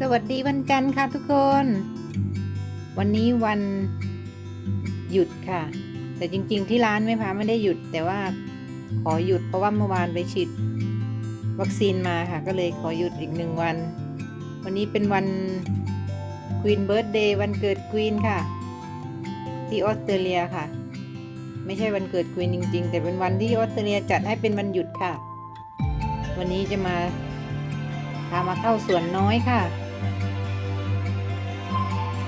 สวัสดีวันจันทร์ค่ะทุกคน วันนี้วันหยุดค่ะ แต่จริง ๆ ที่ร้านแม่พาไม่ได้หยุด แต่ว่าขอหยุดเพราะว่าเมื่อวานไปฉีดวัคซีนมาค่ะ ก็เลยขอหยุดอีกหนึ่งวัน วันนี้เป็นวันควีนเบิร์ดเดย์วันเกิดควีนค่ะ ที่ออสเตรเลียค่ะ ไม่ใช่วันเกิดควีนจริง ๆ แต่เป็นวันที่ออสเตรเลียจัดให้เป็นวันหยุดค่ะ วันนี้จะมา มาเข้าสวนน้อยค่ะ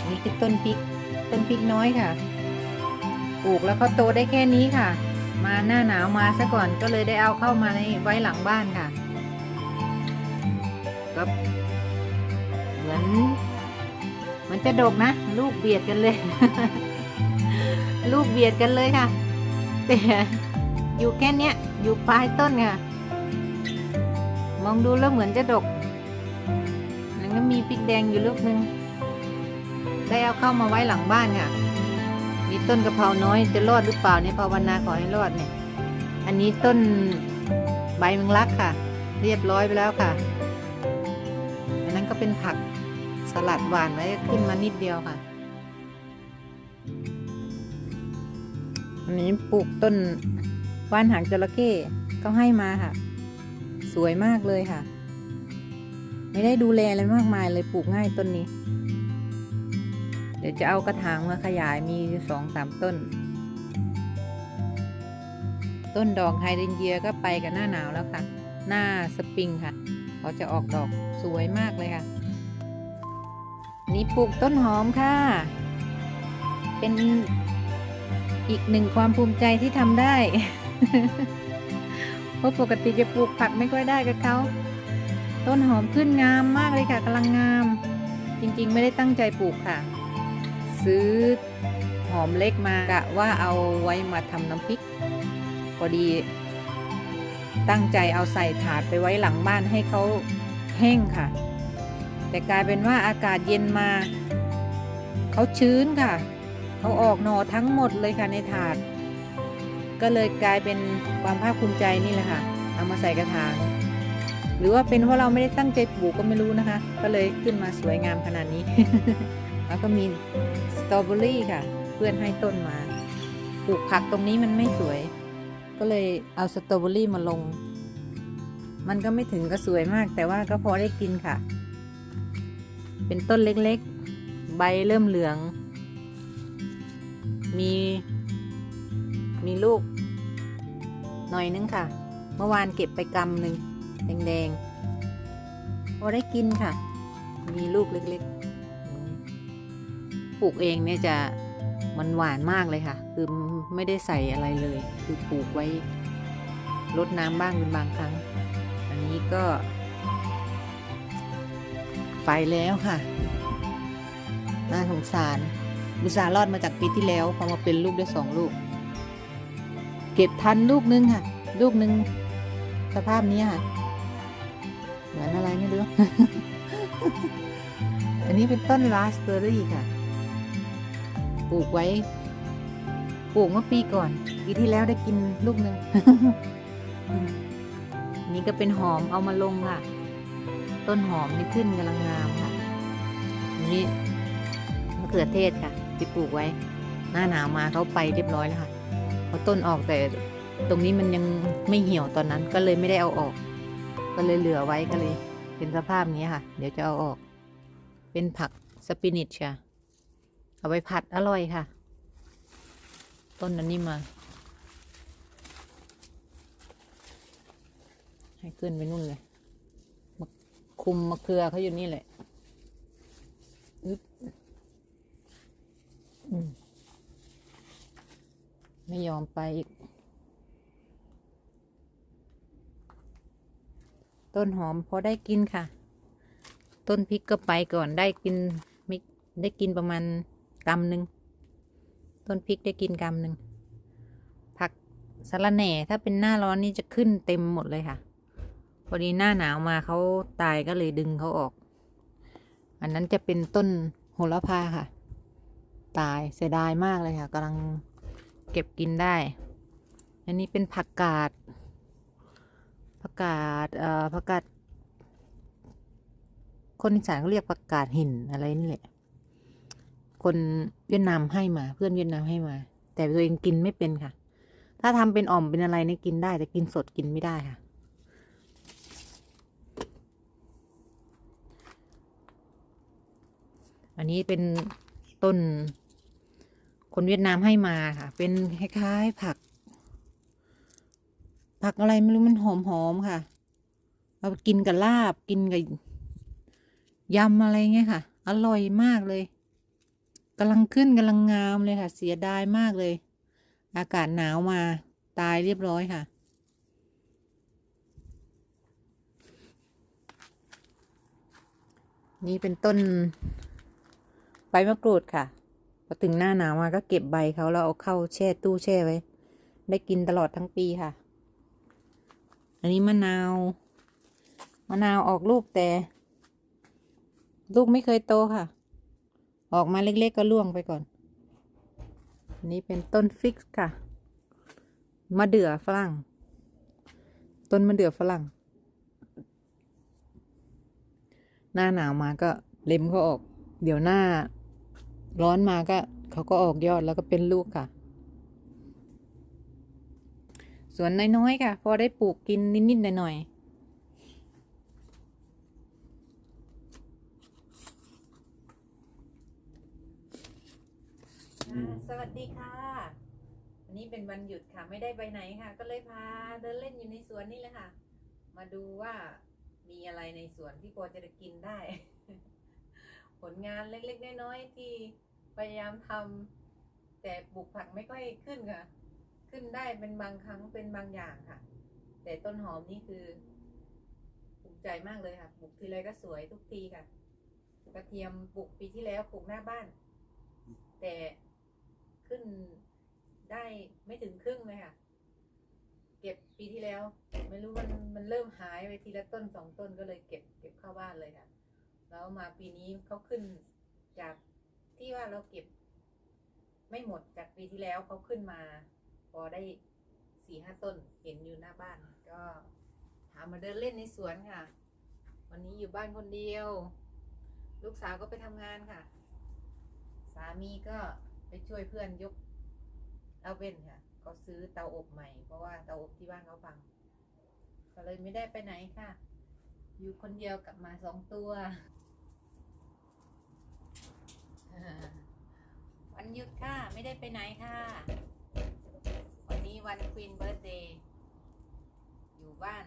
นี่คือต้นพริกต้นพริกน้อยค่ะ ปลูกแล้วเขาโตได้แค่นี้ค่ะ มาหน้าหนาวมาซะก่อนก็เลยได้เอาเข้ามาในไว้หลังบ้านค่ะก็เหมือนมันจะดกนะ ลูกเบียดกันเลย ลูกเบียดกันเลยค่ะ แต่อยู่แค่เนี้ยอยู่ปลายต้นค่ะ มองดูแล้วเหมือนจะดก แล้วมีพริกแดงอยู่ลูกนึง ได้เอาเข้ามาไว้หลังบ้านค่ะ มีต้นกะเพราน้อยจะรอดหรือเปล่าเนี่ยภาวนาขอให้รอดเนี่ย อันนี้ต้นใบแมงลักค่ะ เรียบร้อยไปแล้วค่ะ อันนั้นก็เป็นผักสลัดหวานไว้ขึ้นมานิดเดียวค่ะ อันนี้ปลูกต้นว่านหางจระเข้ก็ให้มาค่ะ สวยมากเลยค่ะ ไม่ได้ดูแลอะไรมากมายเลยปลูกง่ายต้นนี้ เดี๋ยวจะเอากระถางมาขยายมีสองสามต้น ต้นดอกไฮเดรนเยียก็ไปกับหน้าหนาวแล้วค่ะ หน้าสปริงค่ะ เขาจะออกดอกสวยมากเลยค่ะ นี่ปลูกต้นหอมค่ะ เป็นอีกหนึ่งความภูมิใจที่ทำได้ เพราะปกติจะปลูกผักไม่ค่อยได้กับเขา ต้นหอมขึ้นงามมากเลยค่ะกำลังงาม จริงๆ ไม่ได้ตั้งใจปลูกค่ะ ซื้อหอมเล็กมากะว่าเอาไว้มาทำน้ำพริกพอดี ตั้งใจเอาใส่ถาดไปไว้หลังบ้านให้เขาแห้งค่ะ แต่กลายเป็นว่าอากาศเย็นมาเขาชื้นค่ะเขาออกหน่อทั้งหมดเลยค่ะในถาด ก็เลยกลายเป็นความภาคภูมิใจนี่แหละค่ะ เอามาใส่กระถาง หรือว่าเป็นเพราะเราไม่ได้ตั้งใจปลูกก็ไม่รู้นะคะ ก็เลยขึ้นมาสวยงามขนาดนี้ แล้วก็มีสตรอเบอรี่ค่ะ เพื่อนให้ต้นมาปลูกผักตรงนี้มันไม่สวย ก็เลยเอาสตรอเบอรี่มาลง มันก็ไม่ถึงก็สวยมาก แต่ว่าก็พอได้กินค่ะ เป็นต้นเล็กๆ ใบเริ่มเหลือง มี มีลูก หน่อยนึงค่ะ เมื่อวานเก็บไปกำหนึ่ง แดงๆพอได้กินค่ะ มีลูกเล็กๆปลูกเองเนี่ยจะมันหวานมากเลยค่ะ คือไม่ได้ใส่อะไรเลย คือปลูกไว้รดน้ำบ้างเป็นบางครั้ง อันนี้ก็ ไปแล้วค่ะน่าสงสารบุษาห์รอดมาจากปีที่แล้วพอมาเป็นลูกได้สองลูก เก็บทันลูกนึงค่ะ ลูกนึงสภาพนี้ค่ะ เหมือนอะไรไม่รู้ อันนี้เป็นต้นราสเบอร์รี่ค่ะ ปลูกไว้ ปลูกเมื่อปีก่อน ปีที่แล้วได้กินลูกหนึ่งนี่ก็เป็นหอมเอามาลงค่ะ ต้นหอมนี่ขึ้นกำลังงามค่ะนนี่มะเขือเทศค่ะ ที่ปลูกไว้ หน้าหนาวมาเขาไปเรียบร้อยแล้วค่ะพอต้นออกแต่ตรงนี้มันยังไม่เหี่ยวตอนนั้นก็เลยไม่ได้เอาออก ก็เลยเหลือไว้ก็เลย เป็นสภาพนี้ค่ะ เดี๋ยวจะเอาออก เป็นผักสปินิชค่ะ เอาไปผัดอร่อยค่ะ ต้นอันนี้มา ให้ขึ้นไปนู่นเลยมาคุมมะเขือเขาอยู่นี่แหละอึ๊บอืมไม่ยอมไปอีก ต้นหอมพอได้กินค่ะ ต้นพริกก็ไปก่อนได้กินไม่ได้กินประมาณกำหนึ่งต้นพริกได้กินกำหนึ่งผักสะระแหน่ถ้าเป็นหน้าร้อนนี่จะขึ้นเต็มหมดเลยค่ะ พอดีหน้าหนาวมาเขาตายก็เลยดึงเขาออก อันนั้นจะเป็นต้นโหระพาค่ะ ตายเสียดายมากเลยค่ะกำลังเก็บกินได้ อันนี้เป็นผักกาด กกาดเอ่อผักกาดคนอีสานเขาเรียกผักกาดหินอะไรนี่แหละ คนเวียดนามให้มา เพื่อนเวียดนามให้มา แต่ตัวเองกินไม่เป็นค่ะ ถ้าทำเป็นอ่อมเป็นอะไรเนี่ยกินได้ แต่กินสดกินไม่ได้ค่ะ อันนี้เป็นต้นคนเวียดนามให้มาค่ะ เป็นคล้ายๆผัก ผักอะไรไม่รู้มันหอมๆค่ะ เอากินกับลาบกินกับยำอะไรเงี้ยค่ะ อร่อยมากเลยกำลังขึ้นกำลังงามเลยค่ะ เสียดายมากเลย อากาศหนาวมาตายเรียบร้อยค่ะ นี่เป็นต้นใบมะกรูดค่ะพอถึงหน้าหนาวมาก็เก็บใบเขาแล้วเอาเข้าแช่ตู้แช่ไว้ ได้กินตลอดทั้งปีค่ะ อันนี้มะนาว มะนาวออกลูกแต่ ลูกไม่เคยโตค่ะ ออกมาเล็กๆก็ล่วงไปก่อน อันนี้เป็นต้นฟิกซ์ค่ะ มะเดื่อฝรั่ง ต้นมะเดื่อฝรั่ง หน้าหนาวมาก็เล็มเขาออก เดี๋ยวหน้าร้อนมาก็เขาก็ออกยอดแล้วก็เป็นลูกค่ะ สวนน้อยๆค่ะ พอได้ปลูกกินนิดๆหน่อยๆสวัสดีค่ะ วันนี้เป็นวันหยุดค่ะ ไม่ได้ไปไหนค่ะ ก็เลยพาเดินเล่นอยู่ในสวนนี่แหละค่ะ มาดูว่ามีอะไรในสวนที่พอจะได้กินได้ ผลงานเล็กๆน้อยๆที่พยายามทำแต่ปลูกผักไม่ค่อยขึ้นค่ะ ขึ้นได้เป็นบางครั้งเป็นบางอย่างค่ะ แต่ต้นหอมนี่คือภูมิใจมากเลยค่ะปลูกทีไรก็สวยทุกทีค่ะกระเทียมปลูกปีที่แล้วปลูกหน้าบ้าน แต่ขึ้นได้ไม่ถึงครึ่งเลยค่ะ เก็บปีที่แล้ว ไม่รู้มันมันเริ่มหายไปทีละต้นสองต้นก็เลยเก็บเก็บเข้าบ้านเลยค่ะ แล้วมาปีนี้เขาขึ้นจากที่ว่าเราเก็บ ไม่หมดจากปีที่แล้วเขาขึ้นมา อได้สี่ห้าต้นเห็นอยู่หน้าบ้าน ก็ถามมาเดินเล่นในสวนค่ะ วันนี้อยู่บ้านคนเดียว ลูกสาวก็ไปทำงานค่ะ สามีก็ไปช่วยเพื่อนยกเอาเว้นค่ะ ก็ซื้อเตาอบใหม่ เพราะว่าเตาอบที่บ้านเขาพัง ก็เลยไม่ได้ไปไหนค่ะ อยู่คนเดียวกลับมาสองตัว วันหยุดค่ะ ไม่ได้ไปไหนค่ะ วันนี้วันควีนเบิร์ d เดย์อยู่บ้าน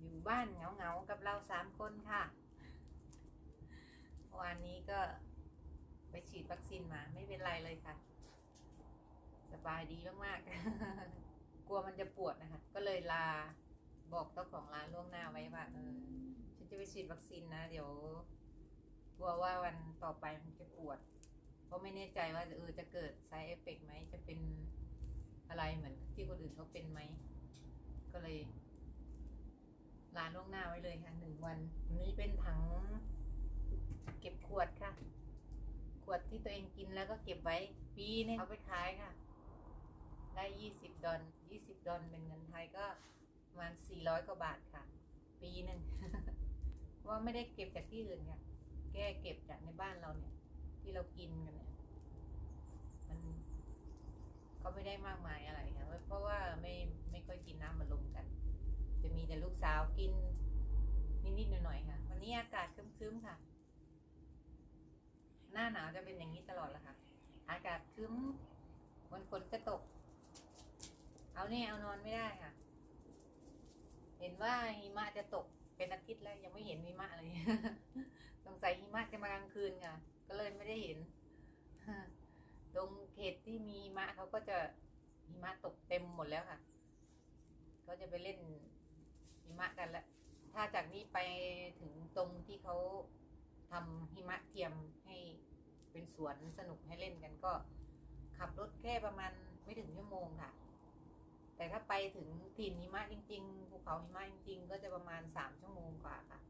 อยู่บ้านเหงาๆกับเราสามคนค่ะวานนี้ก็ไปฉีดวัคซีนมาไม่เป็นไรเลยค่ะ สบายดีมากๆ กลัวมันจะปวดนะคะ ก็เลยลาบอกเจ้าของร้านล่วงหน้าไว้ว่าเออฉันจะไปฉีดวัคซีนนะ เดี๋ยวกลัวว่าวันต่อไปมันจะปวด เพราะไม่แน่ใจว่าเออจะเกิด side effect ไหมจะเป็น อะไรเหมือนที่คนอื่นเขาเป็นไหม ก็เลยลาล่วงหน้าไว้เลยค่ะหนึ่งวันอันนี้เป็นถัง เก็บขวดค่ะ ขวดที่ตัวเองกินแล้วก็เก็บไว้ปีนึงเอาไปขายค่ะ ได้ยี่สิบดอลยี่สิบดอลเป็นเงินไทยก็ประมาณสี่ร้อยกว่าบาทค่ะ ปีหนึ่งว่าไม่ได้เก็บจากที่อื่นค่ะ แก้เก็บจากในบ้านเราเนี่ย ที่เรากินกันเนี่ย มันก็ ไม่ได้มากมายอะไรค่ะเพราะว่าไม่ไม่ค่อยกินน้ำมันลมกัน จะมีแต่ลูกสาวกิน นิดๆหน่อยๆค่ะ วันนี้อากาศครึ้มๆค่ะ หน้าหนาวจะเป็นอย่างนี้ตลอดแหละค่ะ อากาศครึ้มวันฝนจะตก เอาเนี่ยเอานอนไม่ได้ค่ะ เห็นว่าหิมะจะตกเป็นอาทิตย์แล้วยังไม่เห็นหิมะเลยสงสัยหิมะจะมากลางคืนค่ะ ก็เลยไม่ได้เห็น ตรงเขตที่มีหิมะเขาก็จะหิมะตกเต็มหมดแล้วค่ะก็จะไปเล่นหิมะกันละถ้าจากนี้ไปถึงตรงที่เขาทำหิมะเทียมให้เป็นสวนสนุกให้เล่นกันก็ ขับรถแค่ประมาณไม่ถึงชั่วโมงค่ะ แต่ถ้าไปถึงถิ่นหิมะจริงๆภูเขาหิมะจริง ๆ ก็จะประมาณสามชั่วโมงกว่าค่ะ